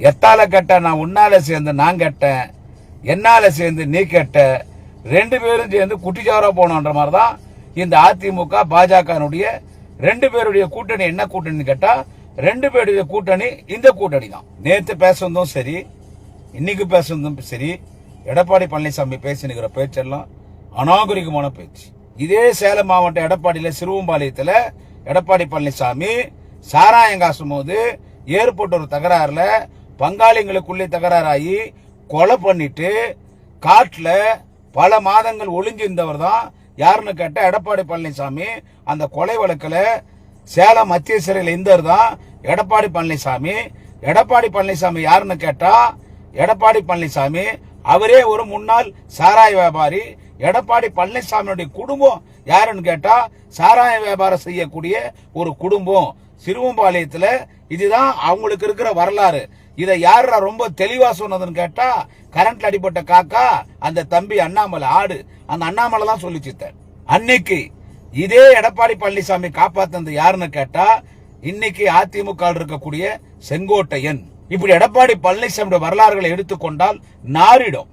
எத்தால கட்ட நான் உன்னால சேர்ந்து நான் கட்டேன் என்னால சேர்ந்து நீ கட்ட ரெண்டு பேரும் சேர்ந்து குட்டிச்சாரா போனோன்ற மாதிரி தான் இந்த அதிமுக பாஜகனுடைய ரெண்டு பேருடைய கூட்டணி என்ன கூட்டணின்னு கேட்டா ரெண்டு பேருடைய கூட்டணி இந்த கூட்டணி தான் நேற்று பேசுனதும் சரி இன்னைக்கு பேசுனதும் சரி எடப்பாடி பழனிசாமி பேசினுக்கிற பேச்செல்லாம் அநாகரிகமான பேச்சு. இதே சேலம் மாவட்டம் எடப்பாடியில சிறுவம்பாளையத்துல எடப்பாடி பழனிசாமி சாராயம் காசும் போது ஏற்பட்ட ஒரு தகராறுல பங்காளிங்களுக்குள்ளே தகராறாகி கொலை பண்ணிட்டு காட்டில் பல மாதங்கள் ஒளிஞ்சிருந்தவர் தான் யாருன்னு கேட்டால் எடப்பாடி பழனிசாமி அந்த கொலை வழக்கில் சேலம் மத்திய சிறையில் இருந்தவர் தான் எடப்பாடி பழனிசாமி. எடப்பாடி பழனிசாமி யாருன்னு கேட்டால் எடப்பாடி பழனிசாமி அவரே ஒரு முன்னாள் சாராய வியாபாரி. எடப்பாடி பழனிசாமியுடைய குடும்பம் யாருன்னு கேட்டால் சாராய வியாபாரம் செய்யக்கூடிய ஒரு குடும்பம். சிறுவம்பாளையத்தில் இதுதான் அவங்களுக்கு இருக்கிற வரலாறு. இதை யாரா ரொம்ப தெளிவா சொன்னதுன்னு கேட்டா கரண்ட்ல அடிபட்ட காக்கா அந்த தம்பி அண்ணாமலை ஆடு. அந்த அண்ணாமலை தான் சொல்லிச்சுத்த அன்னைக்கு இதே எடப்பாடி பழனிசாமி காப்பாத்தது யாருன்னு கேட்டா இன்னைக்கு அதிமுக இருக்கக்கூடிய செங்கோட்டையன். இப்படி எடப்பாடி பழனிசாமியோட வரலாறுகளை எடுத்துக்கொண்டால் நாரிடும்.